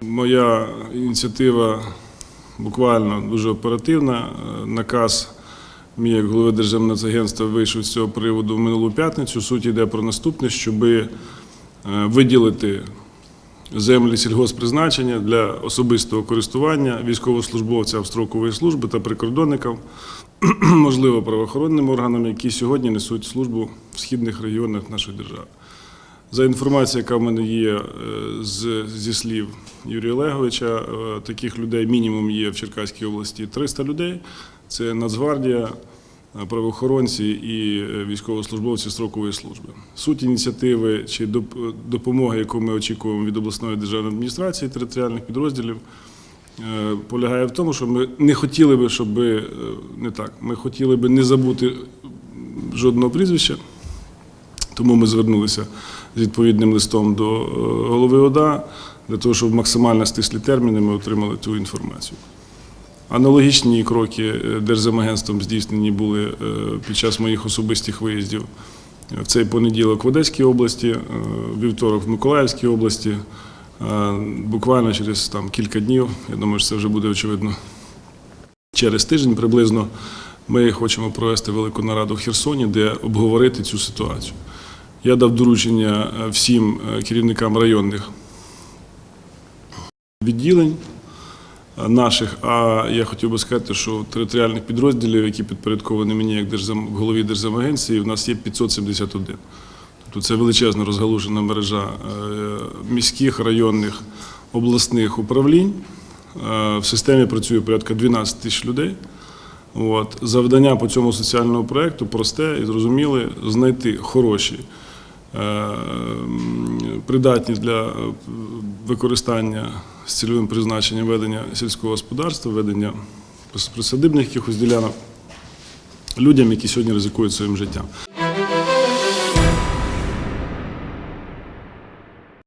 Моя ініціатива буквально дуже оперативна. Е, Наказ мій як голови Державного агентства вийшов з цього приводу в минулу п'ятницю. Суть йде про наступне, щоб виділити землі сільгоспризначення для особистого користування військовослужбовцям строкової служби та прикордонникам, можливо, правоохоронним органам, які сьогодні несуть службу в східних регіонах нашої держави. За інформацією, яка в мене є е, зі слів Юрія Олеговича, е, таких людей мінімум є в Черкаській області 300 людей. Це Нацгвардія, е, правоохоронці і військовослужбовці строкової служби. Суть ініціативи чи доп- допомоги, яку ми очікуємо від обласної державної адміністрації територіальних підрозділів, полягає в тому, що ми не хотіли би, щоб не так, ми хотіли би не забути жодного прізвища. Тому ми звернулися з відповідним листом до е, голови ОДА для того, щоб максимально стислі терміни ми отримали цю інформацію. Аналогічні кроки е, Держземагентством здійснені були е, під час моїх особистих виїздів в цей понеділок в Одеській області, вівторок в Миколаївській області. Буквально через там, кілька днів, я думаю, що це вже буде очевидно через тиждень приблизно. Ми хочемо провести велику нараду в Херсоні, де обговорити цю ситуацію. Я дав доручення е, всім е, керівникам районних відділень е, наших. А я хотів би сказати, що територіальних підрозділів, які підпорядковані мені як держзам... голові Держзамагенції, у нас є 571. Тобто це величезна розгалужена мережа міських, районних, обласних управлінь. В системі працює порядка 12 тисяч людей. От. Завдання по цьому соціальному проєкту просте і зрозуміле знайти хороші, придатні для е, використання з цільовим призначенням ведення сільського господарства, ведення прис- присадибних якихось ділянок людям, які сьогодні ризикують своїм життям.